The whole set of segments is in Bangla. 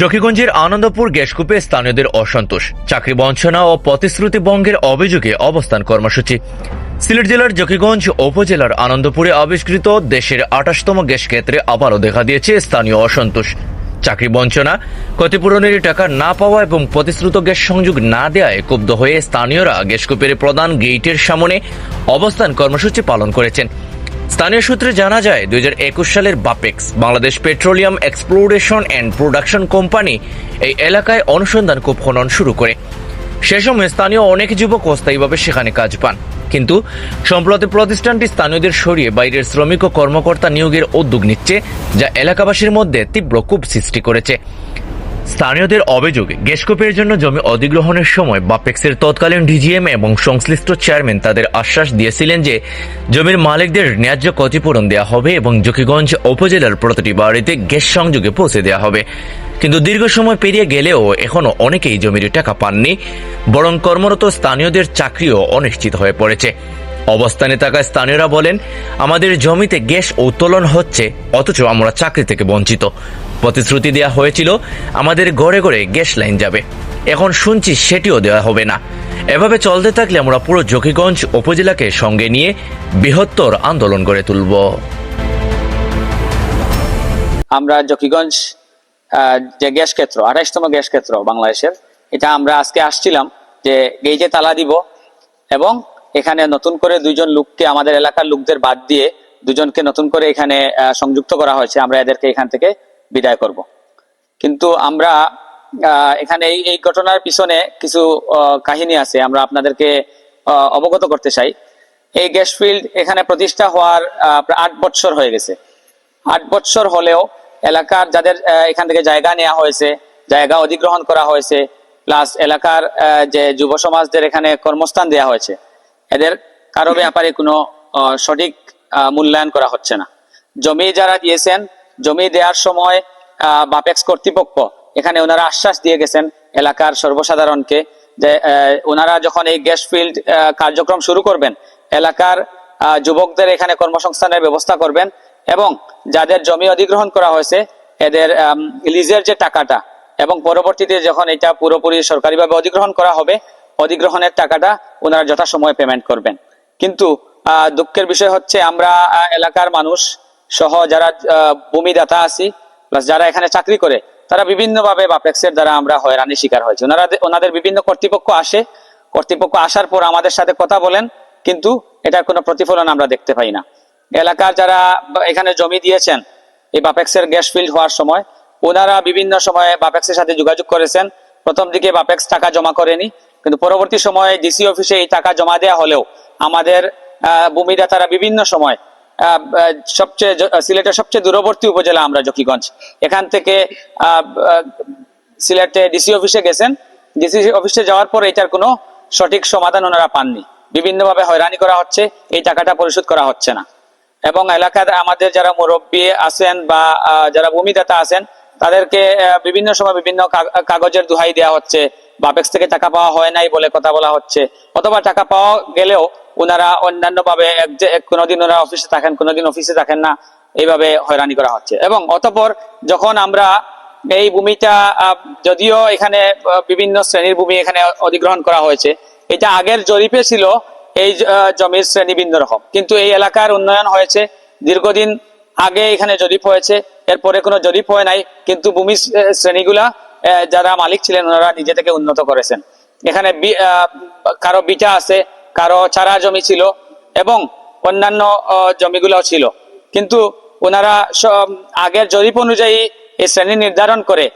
জকিগঞ্জের আনন্দপুর গ্যাসকূপে স্থানীয়দের অসন্তোষ, চাকরি বঞ্চনা ও প্রতিশ্রুতি বঙ্গের অভিযোগে অবস্থান কর্মসূচি। সিলেট জেলার জকিগঞ্জ উপজেলার আনন্দপুরে আবিষ্কৃত দেশের আঠাশতম গ্যাস ক্ষেত্রে আবারও দেখা দিয়েছে স্থানীয় অসন্তোষ। চাকরি বঞ্চনা, ক্ষতিপূরণের টাকা না পাওয়া এবং প্রতিশ্রুত গ্যাস সংযোগ না দেওয়ায় ক্ষুব্ধ হয়ে স্থানীয়রা গ্যাসকূপের প্রধান গেইটের সামনে অবস্থান কর্মসূচি পালন করেছেন। স্থানীয় সূত্রে জানা যায়, দুই হাজার একুশ সালের BAPEX, Bangladesh Petroleum Exploration and Production Company, এই এলাকায় অনুসন্ধান কূপ খনন শুরু করে। সে সময় স্থানীয় অনেক যুবক অস্থায়ীভাবে সেখানে কাজ পান। কিন্তু সম্প্রতি প্রতিষ্ঠানটি স্থানীয়দের সরিয়ে বাইরের শ্রমিক ও কর্মকর্তা নিয়োগের উদ্যোগ নিচ্ছে, যা এলাকাবাসীর মধ্যে তীব্র কূপ সৃষ্টি করেছে। স্থানীয়দের অভিযোগে গ্যাসকোপের জন্য জমি অধিগ্রহণের সময় বাপেক্সের তৎকালীন ডিজিএম এবং সংশ্লিষ্ট চেয়ারম্যান তাদের আশ্বাস দিয়েছিলেন যে জমির মালিকদের ন্যায্য ক্ষতিপূরণ দেওয়া হবে এবং জকিগঞ্জ উপজেলার প্রতিটি বাড়িতে গ্যাস সংযোগে পৌঁছে দেওয়া হবে। কিন্তু দীর্ঘ সময় পেরিয়ে গেলেও এখনও অনেকেই জমির টাকা পাননি, বরং কর্মরত স্থানীয়দের চাকরিও অনিশ্চিত হয়ে পড়েছে। অবস্থানে থাকা স্থানীয়রা বলেন, আমাদের জমিতে গ্যাস উত্তোলন হচ্ছে, অথচ আমরা চাকরি থেকে বঞ্চিত। প্রতিশ্রুতি দেওয়া হয়েছিল, আমাদের গড়ে গড়ে গ্যাস লাইন যাবে। এখন শুনছি সেটিও দেওয়া হবে না। এভাবে চলতে থাকলে আমরা পুরো জকিগঞ্জ উপজেলাকে সঙ্গে নিয়ে বৃহত্তর আন্দোলন গড়ে তুলব। আমরা জকিগঞ্জ যে গ্যাস ক্ষেত্র আঠাইশতম গ্যাস ক্ষেত্র বাংলাদেশের, এটা আমরা আজকে আসছিলাম যে গেইটে তালা দিব এবং এখানে নতুন করে দুইজন লোককে, আমাদের এলাকার লোকদের বাদ দিয়ে দুজনকে নতুন করে এখানে সংযুক্ত করা হয়েছে। আমরা এদেরকে এখান থেকে বিদায় করব। কিন্তু আমরা এখানে এই ঘটনার পিছনে কিছু কাহিনী আছে, আমরা আপনাদেরকে অবগত করতে চাই। এই গ্যাস ফিল্ড এখানে প্রতিষ্ঠা হওয়ার আট বছর হয়ে গেছে। আট বছর হলেও এলাকার যাদের এখান থেকে জায়গা নেওয়া হয়েছে, জায়গা অধিগ্রহণ করা হয়েছে, প্লাস এলাকার যে যুব সমাজদের এখানে কর্মস্থান দেওয়া হয়েছে, এদের কারও ব্যাপারে কোনো সঠিক মূল্যায়ন করা হচ্ছে না। জমি যারা দিয়েছেন জমি দেওয়ার সময় বাপেক্স কর্তৃপক্ষ, এখানে ওনারা আশ্বাস দিয়ে গেছেন এলাকার সর্বসাধারণকে যে ওনারা যখন এই গ্যাস ফিল্ড কার্যক্রম শুরু করবেন, এলাকার যুবকদের এখানে কর্মসংস্থানের ব্যবস্থা করবেন এবং যাদের জমি অধিগ্রহণ করা হয়েছে, এদের লিজের যে টাকাটা এবং পরবর্তীতে যখন এটা পুরোপুরি সরকারিভাবে অধিগ্রহণ করা হবে, অধিগ্রহণের টাকাটা ওনারা যথাসময়ে পেমেন্ট করবেন। কিন্তু দুঃখের বিষয় হচ্ছে আমরা এলাকার মানুষ সহ যারা ভূমিদাতা আছি প্লাস যারা এখানে চাকরি করে, তারা বিভিন্নভাবে বাপেক্সের দ্বারা আমরা হয়রানির শিকার হয়েছে। ওনারা ওনাদের বিভিন্ন কর্তৃপক্ষ আসে। কর্তৃপক্ষ আসার পর আমাদের সাথে কথা বলেন, কিন্তু এটার কোনো প্রতিফলন আমরা দেখতে পাই না। এলাকার যারা এখানে জমি দিয়েছেন, এই বাপেক্সের গ্যাস ফিল্ড হওয়ার সময়, ওনারা বিভিন্ন সময়ে বাপেক্সের সাথে যোগাযোগ করেছেন। প্রথম দিকে বাপেক্স টাকা জমা করেনি, কিন্তু পরবর্তী সময়ে ডিসি অফিসে এই টাকা জমা দেওয়া হলেও আমাদের ভূমিদাতারা বিভিন্ন সময় সবচেয়ে সিলেটের সবচেয়ে দূরবর্তী উপজেলা আমরা জকিগঞ্জ এখান থেকে সিলেটে ডিসি অফিসে গেছেন। ডিসি অফিসে যাওয়ার পর এটার কোনো সঠিক সমাধান ওনারা পাননি। বিভিন্নভাবে হয়রানি করা হচ্ছে, এই টাকাটা পরিশোধ করা হচ্ছে না। এবং এলাকার আমাদের যারা মুরব্বী আছেন বা যারা ভূমিদাতা আছেন তাদেরকে বিভিন্ন সময় বিভিন্ন কাগজের দোহাই দেওয়া হচ্ছে। বাপেক্স থেকে টাকা পাওয়া হয় নাই বলে কথা বলা হচ্ছে। অথবা টাকা পাওয়া গেলেও ওনারা অন্যান্য ভাবে কোনোদিন ওনারা অফিসে থাকেন, কোনোদিন অফিসে থাকেন না। এইভাবে হয়রানি করা হচ্ছে। এবং অতপর যখন আমরা এই ভূমিটা যদিও এখানে বিভিন্ন শ্রেণির ভূমি এখানে অধিগ্রহণ করা হয়েছে, এটা আগের জরিপে ছিল এই জমির শ্রেণি ভিন্ন রকম। কিন্তু এই এলাকার উন্নয়ন হয়েছে। দীর্ঘদিন আগে এখানে জরিপ হয়েছে, এরপরে কোনো জরিপ হয় নাই, কিন্তু ভূমি শ্রেণীগুলা যারা মালিক ছিলেন ওনারা নিজে থেকে উন্নত করেছেন। এখানে কারও বিটা আছে, কারও চারা জমি ছিল, এবং অন্যান্য জমিগুলোও ছিল। কিন্তু ওনারা আগের জরিপ অনুযায়ী এই শ্রেণি নির্ধারণ করে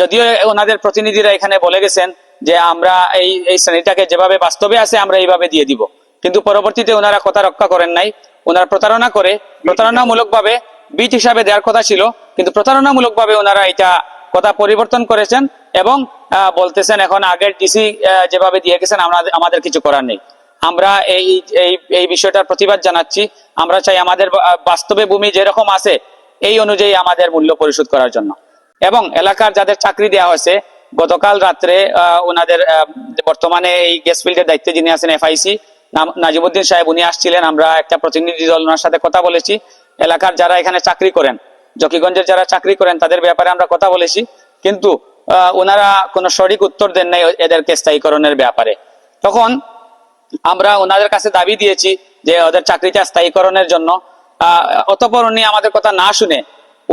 যদিও ওনাদের প্রতিনিধিরা এখানে বলে গেছেন যে আমরা এই এই শ্রেণীটাকে যেভাবে বাস্তবে আছে আমরা এইভাবে দিয়ে দিব। কিন্তু পরবর্তীতে ওনারা কথা রক্ষা করেন নাই ওনারা প্রতারণা করে প্রতারণামূলক ভাবে বিট হিসাবে দেওয়ার কথা ছিল, কিন্তু প্রতারণামূলক ভাবে ওনারা এটা কথা পরিবর্তন করেছেন এবং বলতেছেন এখন আগের ডিসি যেভাবে দিয়ে গেছেন আমাদের কিছু করার নেই। আমরা এই এই বিষয়টার প্রতিবাদ জানাচ্ছি। আমরা চাই আমাদের বাস্তবে ভূমি যেরকম আছে, এই অনুযায়ী আমাদের মূল্য পরিশোধ করার জন্য। এবং এলাকার যাদের চাকরি দেওয়া হয়েছে, গতকাল রাত্রে ওনাদের বর্তমানে এই গ্যাস ফিল্ডের দায়িত্বে যিনি আছেন এফআইসি নাজিমুদ্দিন সাহেব উনি আসছিলেন, আমরা একটা প্রতিনিধি দল ওনার সাথে কথা বলেছি। এলাকার যারা এখানে চাকরি করেন, জকিগঞ্জের যারা চাকরি করেন, তাদের ব্যাপারে আমরা কথা বলেছি। কিন্তু ওনারা কোনো সঠিক উত্তর দেন নাই এদেরকে স্থায়ীকরণের ব্যাপারে। তখন আমরা ওনাদের কাছে দাবি দিয়েছি যে ওদের চাকরিটা স্থায়ীকরণের জন্য। অতঃপর উনি আমাদের কথা না শুনে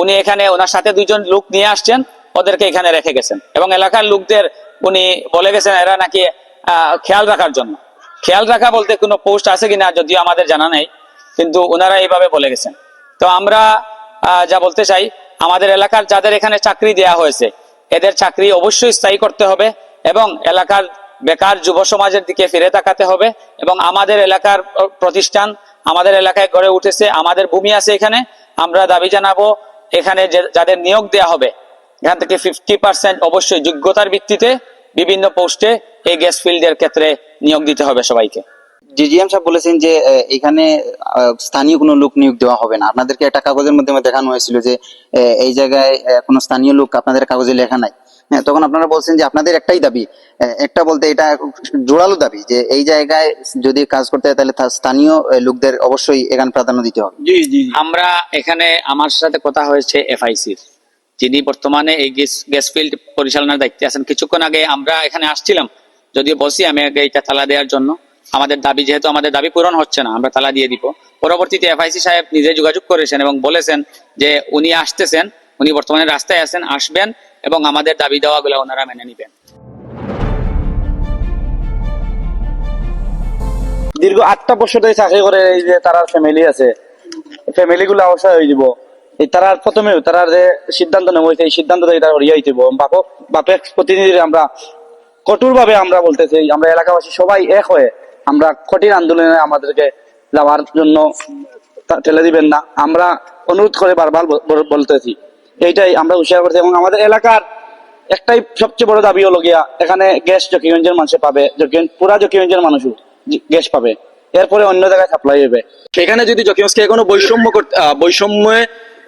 উনি এখানে ওনার সাথে দুইজন লোক নিয়ে আসছেন, ওদেরকে এখানে রেখে গেছেন। এবং এলাকার লোকদের উনি বলে গেছেন, এরা নাকি খেয়াল রাখার জন্য। খেয়াল রাখা বলতে কোনো পোস্ট আছে কিনা যদিও আমাদের জানা নেই, কিন্তু ওনারা এইভাবে বলে গেছেন। তো আমরা যা বলতে চাই, আমাদের এলাকার যাদের এখানে চাকরি দেয়া হয়েছে, এদের চাকরি অবশ্যই স্থায়ী করতে হবে এবং এলাকার বেকার যুব সমাজের দিকে ফিরে তাকাতে হবে এবং আমাদের এলাকার প্রতিষ্ঠান আমাদের এলাকায় গড়ে উঠেছে, আমাদের ভূমি আছে এখানে। আমরা দাবি জানাব, এখানে যাদের নিয়োগ দেয়া হবে, এখান থেকে ফিফটি পার্সেন্ট অবশ্যই যোগ্যতার ভিত্তিতে বিভিন্ন পোস্টে এই গ্যাস ফিল্ডের ক্ষেত্রে নিয়োগ দিতে হবে সবাইকে। ডিজিএম সাহেব বলেছেন যে এখানে স্থানীয় কোনো লোক নিয়োগ দেওয়া হবে না। আপনাদেরকে একটা কাগজের মাধ্যমে দেখানো হয়েছিল যে এই জায়গায় কোনো স্থানীয় লোক আপনাদের কাগজে লেখা নাই। হ্যাঁ তখন আপনারা বলছেন যে আপনাদের একটাই দাবি একটা বলতে এটা জোরালো দাবি যে এই জায়গায় যদি কাজ করতে হয় তাহলে তার স্থানীয় লোকদের অবশ্যই এখানে প্রাধান্য দিতে হবে। জি জি আমরা এখানে আমার সাথে কথা হয়েছে এফআইসির যিনি বর্তমানে এই গ্যাস ফিল্ড পরিচালনার দায়িত্বে আছেন, কিছুক্ষণ আগে আমরা এখানে আসছিলাম, যদিও বলছি আমি আগে এটা তালা দেওয়ার জন্য। আমাদের দাবি, যেহেতু আমাদের দাবি পূরণ হচ্ছে না, আমরা তালা দিয়ে দিব। পরবর্তীতে এফআইসি সাহেব নিজে যোগাযোগ করেছেন এবং বলেছেন যে উনি আসতেছেন, উনি বর্তমানে রাস্তায় আছেন, আসবেন এবং আমাদের দাবি দেওয়াগুলো ওনারা মেনে নিবেন। দীর্ঘ আটটা বছর ধরে চাকরি করে এই যে তারা ফ্যামিলি আছে। ফ্যামিলি গুলো অবস্থা হয়ে যাব। তারা প্রথমে, তারা যে সিদ্ধান্ত হয়েছে এই সিদ্ধান্ত থেকে তারা হরিয়া হইতে বাপক, বাপের আমরা কঠোর ভাবে আমরা বলতেছি, আমরা এলাকাবাসী সবাই এক হয়ে আমরা কঠিন আন্দোলনে আমাদেরকে যাওয়ার জন্য ঠেলে দিবেন না। আমরা অনুরোধ করে বারবার বলতেছি। এইটাই আমরা হুঁশিয়ার করছি এবং আমাদের এলাকার একটাই সবচেয়ে বড় দাবি হলো গিয়া, এখানে গ্যাস জকিগঞ্জের মানুষে পাবে পুরা জকিগঞ্জের মানুষও গ্যাস পাবে। এরপরে অন্য জায়গায় সাপ্লাই হবে। সেখানে যদি জকিগঞ্জকে কোনো বৈষম্য বৈষম্য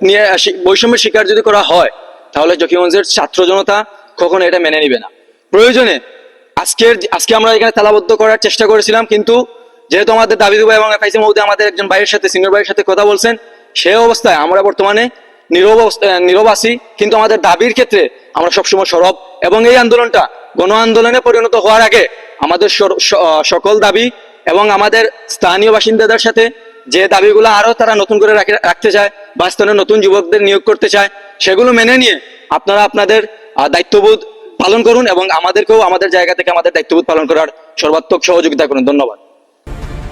নিয়ে বৈষম্যের শিকার যদি করা হয়, তাহলে জকিগঞ্জের ছাত্র জনতা কখনো এটা মেনে নিবে না। প্রয়োজনে আজকের, আজকে আমরা এখানে তালাবদ্ধ করার চেষ্টা করেছিলাম, কিন্তু যেহেতু আমাদের দাবি দুবা এবং এফআইসি মহোদয় আমাদের একজন ভাইয়ের সাথে সিনিয়র ভাইয়ের সাথে কথা বলছেন, সে অবস্থায় আমরা বর্তমানে নীরব নীরব আছি, কিন্তু আমাদের দাবির ক্ষেত্রে আমরা সবসময় সরব এবং এই আন্দোলনটা গণ আন্দোলনে পরিণত হওয়ার আগে আমাদের সকল দাবি এবং আমাদের স্থানীয় বাসিন্দাদের সাথে যে দাবিগুলো আরও তারা নতুন করে রাখে- রাখতে চায় বাস্তবে নতুন যুবকদের নিয়োগ করতে চায়, সেগুলো মেনে নিয়ে আপনারা আপনাদের দায়িত্ববোধ পালন করুন এবং আমাদেরকেও আমাদের জায়গা থেকে আমাদের দায়িত্ববোধ পালন করার সর্বাত্মক সহযোগিতা করুন। ধন্যবাদ।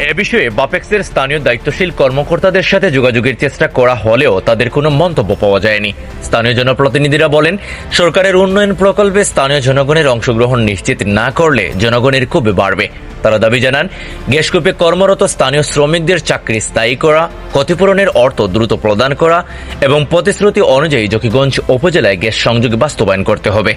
এ বিষয়ে বাপেক্সের স্থানীয় দায়িত্বশীল কর্মকর্তাদের সাথে যোগাযোগের চেষ্টা করা হলেও তাদের কোনো মন্তব্য পাওয়া যায়নি। স্থানীয় জনপ্রতিনিধিরা বলেন, সরকারের উন্নয়ন প্রকল্পে স্থানীয় জনগণের অংশগ্রহণ নিশ্চিত না করলে জনগণের ক্ষোভে বাড়বে। তারা দাবি জানান গ্যাসকূপে কর্মরত স্থানীয় শ্রমিকদের চাকরি স্থায়ী করা, ক্ষতিপূরণের অর্থ দ্রুত প্রদান করা এবং প্রতিশ্রুতি অনুযায়ী জকিগঞ্জ উপজেলায় গ্যাস সংযোগ বাস্তবায়ন করতে হবে।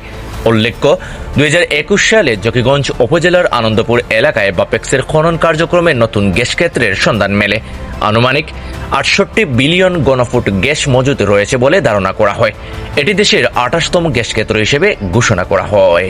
উল্লেখ্য, দুই হাজার একুশ সালে জকিগঞ্জ উপজেলার আনন্দপুর এলাকায় বাপেক্সের খনন কার্যক্রমে নতুন গ্যাস ক্ষেত্রের সন্ধান মেলে। আনুমানিক আটষট্টি বিলিয়ন গণফুট গ্যাস মজুত রয়েছে বলে ধারণা করা হয়। এটি দেশের আঠাশতম গ্যাস ক্ষেত্র হিসেবে ঘোষণা করা হয়।